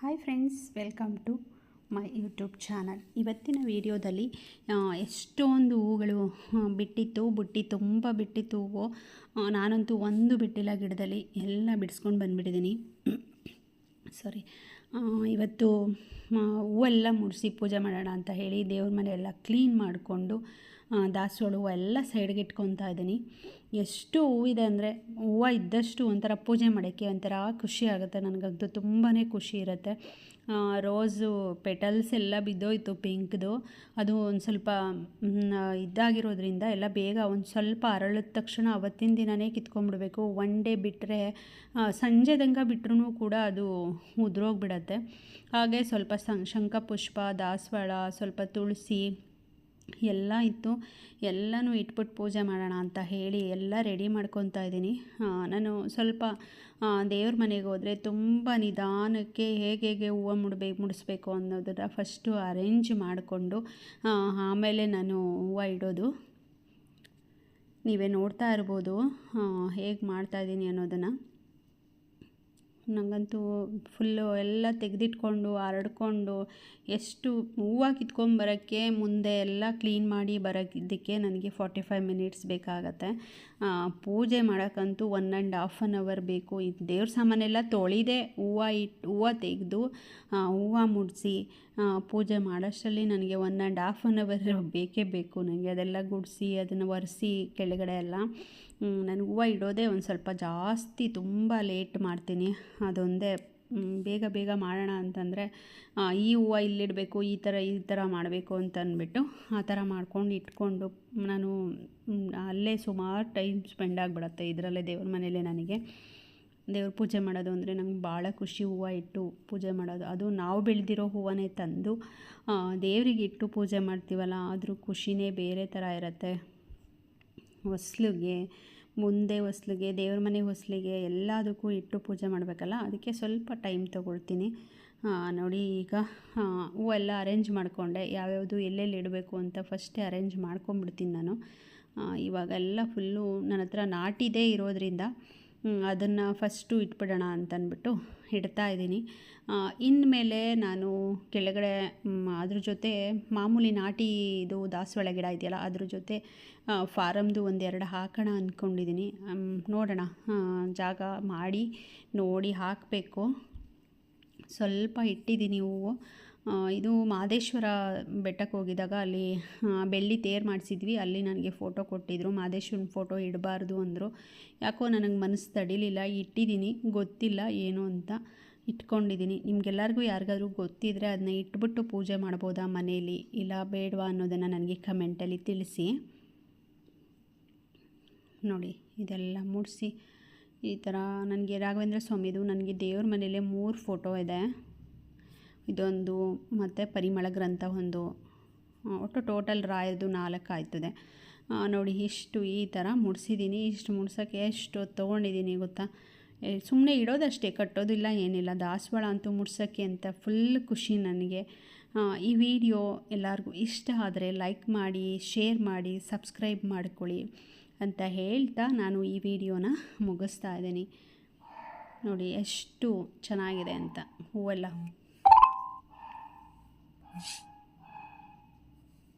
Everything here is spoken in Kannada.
Hi friends welcome to my YouTube channel ಇವತ್ತಿನ ವಿಡಿಯೋದಲ್ಲಿ ಎಷ್ಟೊಂದು ಹೂಗಳು ಬಿಟ್ಟಿತ್ತು ಬುಟ್ಟಿ ತುಂಬ ಬಿಟ್ಟಿತ್ತು ಹೂವು. ನಾನಂತೂ ಒಂದು ಬಿಟ್ಟಿಲ್ಲ ಗಿಡದಲ್ಲಿ, ಎಲ್ಲ ಬಿಡಿಸ್ಕೊಂಡು ಬಂದುಬಿಟ್ಟಿದ್ದೀನಿ ಸಾರಿ ಇವತ್ತು ಹೂವೆಲ್ಲ ಮುಡಿಸಿ ಪೂಜೆ ಮಾಡೋಣ ಅಂತ ಹೇಳಿ ದೇವ್ರ ಮನೆ ಎಲ್ಲ ಕ್ಲೀನ್ ಮಾಡಿಕೊಂಡು ದಾಸವಾಳ ಹೂವು ಎಲ್ಲ ಸೈಡ್ಗೆ ಇಟ್ಕೊತಾ ಇದ್ದೀನಿ. ಎಷ್ಟು ಹೂವಿದೆ ಅಂದರೆ ಹೂವು ಇದ್ದಷ್ಟು ಒಂಥರ ಪೂಜೆ ಮಾಡೋಕ್ಕೆ ಒಂಥರ ಖುಷಿ ಆಗುತ್ತೆ ನನಗಂತೂ ತುಂಬಾ ಖುಷಿ ಇರುತ್ತೆ. ರೋಸು ಪೆಟಲ್ಸ್ ಎಲ್ಲ ಬಿದ್ದೋಯ್ತು ಪಿಂಕ್ದು ಅದು ಒಂದು ಸ್ವಲ್ಪ ಇದಾಗಿರೋದ್ರಿಂದ ಎಲ್ಲ ಬೇಗ ಒಂದು ಸ್ವಲ್ಪ ಅರಳಿದ ತಕ್ಷಣ ಅವತ್ತಿನ ದಿನವೇ ಕಿತ್ಕೊಂಡ್ಬಿಡ್ಬೇಕು. ಒನ್ ಡೇ ಬಿಟ್ಟರೆ ಸಂಜೆ ತನಕ ಬಿಟ್ರೂ ಕೂಡ ಅದು ಉದುರೋಗ್ಬಿಡತ್ತೆ. ಹಾಗೆ ಸ್ವಲ್ಪ ಸಂ, ಶಂಖಪುಷ್ಪ, ದಾಸವಾಳ, ಸ್ವಲ್ಪ ತುಳಸಿ ಎಲ್ಲ ಇತ್ತು. ಎಲ್ಲನೂ ಇಟ್ಬಿಟ್ಟು ಪೂಜೆ ಮಾಡೋಣ ಅಂತ ಹೇಳಿ ಎಲ್ಲ ರೆಡಿ ಮಾಡ್ಕೊತಾ ಇದ್ದೀನಿ. ನಾನು ಸ್ವಲ್ಪ ದೇವ್ರ ಮನೆಗೆ ಹೋದರೆ ತುಂಬ ನಿಧಾನಕ್ಕೆ ಹೇಗೆ ಹೇಗೆ ಹೂವು ಮುಡ್ಬೇಕು ಮುಡಿಸ್ಬೇಕು ಅನ್ನೋದನ್ನು ಫಸ್ಟು ಅರೇಂಜ್ ಮಾಡಿಕೊಂಡು ಆಮೇಲೆ ನಾನು ಹೂವು ಇಡೋದು. ನೀವೇ ನೋಡ್ತಾ ಇರ್ಬೋದು ಹೇಗೆ ಮಾಡ್ತಾಯಿದ್ದೀನಿ ಅನ್ನೋದನ್ನು. ನನಗಂತೂ ಫುಲ್ಲು ಎಲ್ಲ ತೆಗೆದಿಟ್ಕೊಂಡು, ಹರಡ್ಕೊಂಡು, ಎಷ್ಟು ಹೂವು ಕಿತ್ಕೊಂಬರೋಕ್ಕೆ ಮುಂದೆ ಎಲ್ಲ ಕ್ಲೀನ್ ಮಾಡಿ ಬರೋದಕ್ಕೆ ನನಗೆ ಫಾರ್ಟಿ ಫೈವ್ ಮಿನಿಟ್ಸ್ ಬೇಕಾಗತ್ತೆ. ಪೂಜೆ ಮಾಡೋಕ್ಕಂತೂ one and half an hour ಬೇಕು. ಇದು ದೇವ್ರ ಸಾಮಾನೆಲ್ಲ ತೊಳೆದೇ, ಹೂವು ಇಟ್ಟು ಹೂವು ತೆಗೆದು ಹೂವು ಮುಡಿಸಿ ಪೂಜೆ ಮಾಡೋಷ್ಟರಲ್ಲಿ ನನಗೆ one and half an hour ಬೇಕೇ ಬೇಕು. ನನಗೆ ಅದೆಲ್ಲ ಗುಡಿಸಿ, ಅದನ್ನು ಒರೆಸಿ, ಕೆಳಗಡೆ ಎಲ್ಲ. ನಾನು ಹೂವು ಇಡೋದೇ ಒಂದು ಸ್ವಲ್ಪ ಜಾಸ್ತಿ ತುಂಬ ಲೇಟ್ ಮಾಡ್ತೀನಿ. ಅದೊಂದೇ ಬೇಗ ಬೇಗ ಮಾಡೋಣ ಅಂತಂದರೆ ಈ ಹೂವು ಇಲ್ಲಿಡಬೇಕು, ಈ ಥರ ಈ ಥರ ಮಾಡಬೇಕು ಅಂತ ಅಂದ್ಬಿಟ್ಟು ಆ ಥರ ಮಾಡ್ಕೊಂಡು ಇಟ್ಕೊಂಡು ನಾನು ಅಲ್ಲೇ ಸುಮಾರು ಟೈಮ್ ಸ್ಪೆಂಡ್ ಆಗಿಬಿಡತ್ತೆ ಇದರಲ್ಲೇ ದೇವ್ರ ಮನೇಲೆ ನನಗೆ. ದೇವ್ರ ಪೂಜೆ ಮಾಡೋದು ಅಂದರೆ ನಂಗೆ ಭಾಳ ಖುಷಿ ಹೂವು ಇಟ್ಟು ಪೂಜೆ ಮಾಡೋದು. ಅದು ನಾವು ಬೆಳೆದಿರೋ ಹೂವನ್ನೇ ತಂದು ದೇವರಿಗೆ ಇಟ್ಟು ಪೂಜೆ ಮಾಡ್ತೀವಲ್ಲ, ಆದರೂ ಖುಷಿನೇ ಬೇರೆ ಥರ ಇರುತ್ತೆ. ಹೊಸ್ಲಿಗೆ, ಮುಂದೆ ಹೊಸ್ಲಿಗೆ, ದೇವ್ರ ಮನೆ ಹೊಸ್ಲಿಗೆ ಎಲ್ಲದಕ್ಕೂ ಇಟ್ಟು ಪೂಜೆ ಮಾಡಬೇಕಲ್ಲ? ಅದಕ್ಕೆ ಸ್ವಲ್ಪ ಟೈಮ್ ತೊಗೊಳ್ತೀನಿ. ನೋಡಿ ಈಗ ಹೂವು ಹೂವೆಲ್ಲ ಅರೇಂಜ್ ಮಾಡಿಕೊಂಡೆ. ಯಾವ್ಯಾವುದು ಎಲ್ಲೆಲ್ಲಿ ಇಡಬೇಕು ಅಂತ ಫಸ್ಟೇ ಅರೇಂಜ್ ಮಾಡ್ಕೊಂಬಿಡ್ತೀನಿ ನಾನು. ಇವಾಗೆಲ್ಲ ಫುಲ್ಲು ನನ್ನ ಹತ್ರ ನಾಟಿದೇ ಇರೋದ್ರಿಂದ ಅದನ್ನು ಫಸ್ಟು ಇಟ್ಬಿಡೋಣ ಅಂತಂದ್ಬಿಟ್ಟು ಇಡ್ತಾ ಇದ್ದೀನಿ. ಇನ್ಮೇಲೆ ನಾನು ಕೆಳಗಡೆ ಅದ್ರ ಜೊತೆ ಮಾಮೂಲಿ ನಾಟಿ ಇದು ದಾಸವಾಳ ಗಿಡ ಇದೆಯಲ್ಲ, ಅದ್ರ ಜೊತೆ ಫಾರಮ್ದು ಒಂದೆರಡು ಹಾಕೋಣ ಅಂದ್ಕೊಂಡಿದ್ದೀನಿ ನೋಡೋಣ. ಜಾಗ ಮಾಡಿ, ನೋಡಿ ಹಾಕಬೇಕು. ಸ್ವಲ್ಪ ಇಟ್ಟಿದ್ದೀನಿ ಹೂವು. ಇದು ಮಾದೇಶ್ವರ ಬೆಟ್ಟಕ್ಕೆ ಹೋಗಿದ್ದಾಗ ಅಲ್ಲಿ ಬೆಳ್ಳಿ ತೇರು ಮಾಡಿಸಿದ್ವಿ. ಅಲ್ಲಿ ನನಗೆ ಫೋಟೋ ಕೊಟ್ಟಿದ್ದರು ಮಾದೇಶ್ವರನ ಫೋಟೋ ಇಡಬಾರ್ದು ಅಂದರು. ಯಾಕೋ ನನಗೆ ಮನಸ್ಸು ತಡಿಲಿಲ್ಲ. ಇಟ್ಟಿದ್ದೀನಿ. ಗೊತ್ತಿಲ್ಲ ಏನು ಅಂತ ಇಟ್ಕೊಂಡಿದ್ದೀನಿ. ನಿಮಗೆಲ್ಲರಿಗೂ ಯಾರಿಗಾದ್ರೂ ಗೊತ್ತಿದ್ದರೆ ಅದನ್ನ ಇಟ್ಬಿಟ್ಟು ಪೂಜೆ ಮಾಡ್ಬೋದಾ ಮನೇಲಿ? ಇಲ್ಲ ಬೇಡವಾ ಅನ್ನೋದನ್ನು ನನಗೆ ಕಮೆಂಟಲ್ಲಿ ತಿಳಿಸಿ. ನೋಡಿ, ಇದೆಲ್ಲ ಮೂಡಿಸಿ. ಈ ಥರ ನನಗೆ ರಾಘವೇಂದ್ರ ಸ್ವಾಮಿದು ನನಗೆ ದೇವ್ರ ಮನೇಲೆ ಮೂರು ಫೋಟೋ ಇದೆ. ಇದೊಂದು ಮತ್ತು ಪರಿಮಳ ಗ್ರಂಥ ಒಂದು ಒಟ್ಟು ಟೋಟಲ್ ರಾಯದು ನಾಲ್ಕು ಆಯ್ತದೆ. ನೋಡಿ ಇಷ್ಟು ಈ ಥರ ಮುಡಿಸಿದ್ದೀನಿ ಇಷ್ಟು ಮುಡ್ಸೋಕ್ಕೆ ಎಷ್ಟು ತೊಗೊಂಡಿದ್ದೀನಿ ಗೊತ್ತಾ? ಸುಮ್ಮನೆ ಇಡೋದಷ್ಟೇ, ಕಟ್ಟೋದಿಲ್ಲ, ಏನಿಲ್ಲ. ದಾಸವಾಳ ಅಂತೂ ಮುಡ್ಸೋಕ್ಕೆ ಅಂತ ಫುಲ್ ಖುಷಿ ನನಗೆ. ಈ ವಿಡಿಯೋ ಎಲ್ಲರಿಗೂ ಇಷ್ಟ ಆದರೆ ಲೈಕ್ ಮಾಡಿ ಶೇರ್ ಮಾಡಿ ಸಬ್ಸ್ಕ್ರೈಬ್ ಮಾಡ್ಕೊಳ್ಳಿ ಅಂತ ಹೇಳ್ತಾ ನಾನು ಈ ವಿಡಿಯೋನ ಮುಗಿಸ್ತಾ ಇದ್ದೀನಿ. ನೋಡಿ ಎಷ್ಟು ಚೆನ್ನಾಗಿದೆ ಅಂತ. ಹೂವೆಲ್ಲ. Mm-hmm.